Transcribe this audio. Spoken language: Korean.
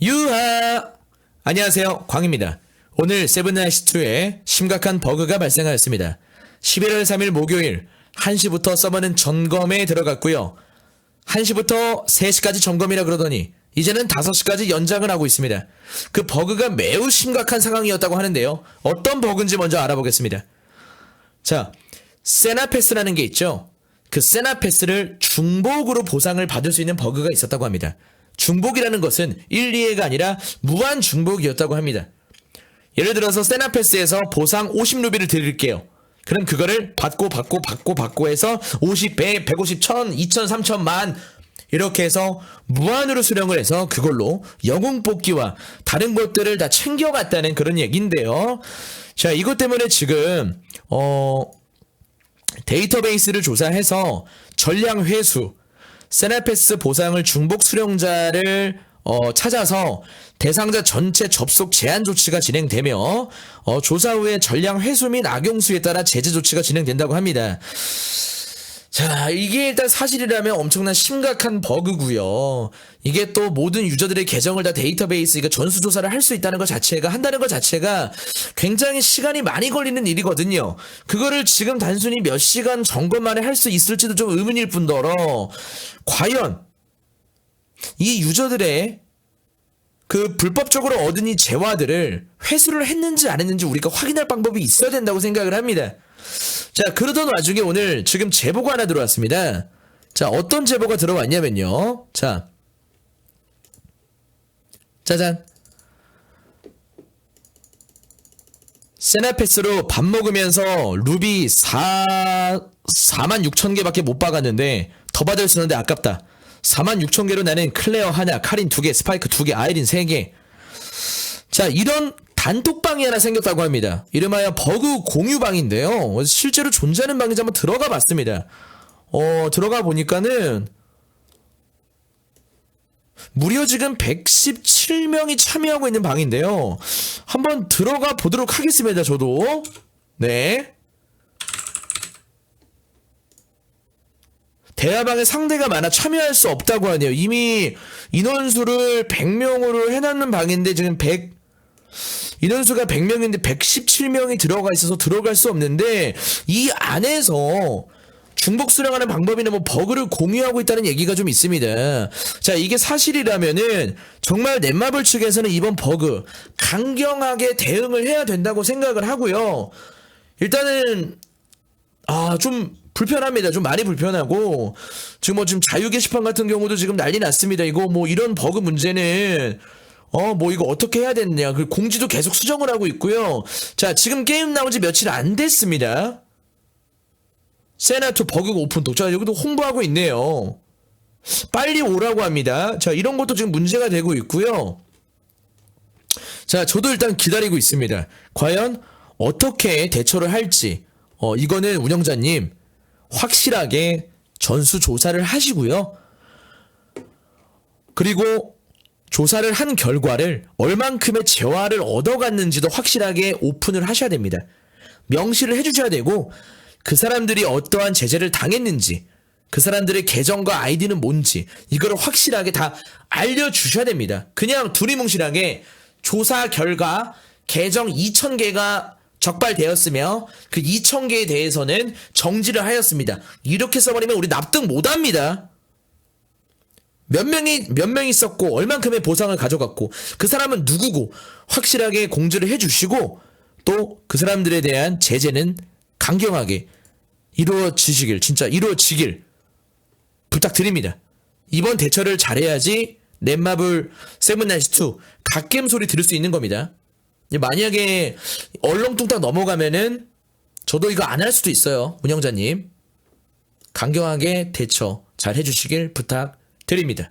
유하! 안녕하세요. 광입니다. 오늘 세븐나이스2에 심각한 버그가 발생하였습니다. 11월 3일 목요일 1시부터 서버는 점검에 들어갔고요. 1시부터 3시까지 점검이라 그러더니 이제는 5시까지 연장을 하고 있습니다. 그 버그가 매우 심각한 상황이었다고 하는데요. 어떤 버그인지 먼저 알아보겠습니다. 자, 세나패스라는 게 있죠. 그 세나패스를 중복으로 보상을 받을 수 있는 버그가 있었다고 합니다. 중복이라는 것은 1, 2회가 아니라 무한 중복이었다고 합니다. 예를 들어서 세나패스에서 보상 50루비를 드릴게요. 그럼 그거를 받고 받고 받고 받고 해서 50, 100, 150, 1000, 2000, 3000, 만 이렇게 해서 무한으로 수령을 해서 그걸로 영웅 뽑기와 다른 것들을 다 챙겨갔다는 그런 얘기인데요. 자, 이것 때문에 지금 어 데이터베이스를 조사해서 전량 회수, 세나패스 보상을 중복 수령자를 어, 찾아서 대상자 전체 접속 제한 조치가 진행되며 어, 조사 후에 전량 회수 및 악용 수에 따라 제재 조치가 진행된다고 합니다. 자, 이게 일단 사실이라면 엄청난 심각한 버그고요. 이게 또 모든 유저들의 계정을 다 데이터베이스, 이거 전수 조사를 할 수 있다는 것 자체가 한다는 것 자체가 굉장히 시간이 많이 걸리는 일이거든요. 그거를 지금 단순히 몇 시간 점검 만에 할 수 있을지도 좀 의문일 뿐더러 과연 이 유저들의 그 불법적으로 얻은 이 재화들을 회수를 했는지 안 했는지 우리가 확인할 방법이 있어야 된다고 생각을 합니다. 자, 그러던 와중에 오늘 지금 제보가 하나 들어왔습니다. 자, 어떤 제보가 들어왔냐면요. 자, 짜잔. 세나패스로 밥 먹으면서 루비 4, 4만 6천 개밖에 못 박았는데 더 받을 수 있는데 아깝다. 4만 6천 개로 나는 클레어 하나, 카린 두 개, 스파이크 두 개, 아이린 세 개. 자, 이런 단톡방이 하나 생겼다고 합니다. 이름하여 버그 공유방인데요. 실제로 존재하는 방인지 한번 들어가 봤습니다. 어, 들어가 보니까는 무려 지금 117명이 참여하고 있는 방인데요. 한번 들어가 보도록 하겠습니다, 저도. 네. 대화방에 상대가 많아 참여할 수 없다고 하네요. 이미 인원수를 100명으로 해놨는 방인데 지금 100, 인원수가 100명인데 117명이 들어가 있어서 들어갈 수 없는데 이 안에서 중복 수령하는 방법이나 뭐 버그를 공유하고 있다는 얘기가 좀 있습니다. 자, 이게 사실이라면은 정말 넷마블 측에서는 이번 버그 강경하게 대응을 해야 된다고 생각을 하고요. 일단은 아, 좀 불편합니다. 좀 많이 불편하고 지금 뭐 지금 자유 게시판 같은 경우도 지금 난리 났습니다. 이거 뭐 이런 버그 문제는 어, 뭐 이거 어떻게 해야 되느냐. 그 공지도 계속 수정을 하고 있고요. 자, 지금 게임 나온 지 며칠 안 됐습니다. 세나토 버그 오픈톡. 자, 여기도 홍보하고 있네요. 빨리 오라고 합니다. 자, 이런 것도 지금 문제가 되고 있고요. 자, 저도 일단 기다리고 있습니다. 과연 어떻게 대처를 할지. 어, 이거는 운영자님 확실하게 전수 조사를 하시고요. 그리고 조사를 한 결과를 얼만큼의 재화를 얻어갔는지도 확실하게 오픈을 하셔야 됩니다. 명시를 해주셔야 되고 그 사람들이 어떠한 제재를 당했는지 그 사람들의 계정과 아이디는 뭔지 이거를 확실하게 다 알려주셔야 됩니다. 그냥 두리뭉실하게 조사 결과 계정 2,000개가 적발되었으며 그 2,000개에 대해서는 정지를 하였습니다. 이렇게 써버리면 우리 납득 못합니다. 몇 명이 몇 명 있었고 얼만큼의 보상을 가져갔고 그 사람은 누구고 확실하게 공지를 해주시고 또 그 사람들에 대한 제재는 강경하게 이루어지시길 진짜 이루어지길 부탁드립니다. 이번 대처를 잘해야지 넷마블 세븐나이츠 2 갓겜 소리 들을 수 있는 겁니다. 만약에 얼렁뚱땅 넘어가면은 저도 이거 안 할 수도 있어요. 운영자님. 강경하게 대처 잘 해주시길 부탁 드립니다.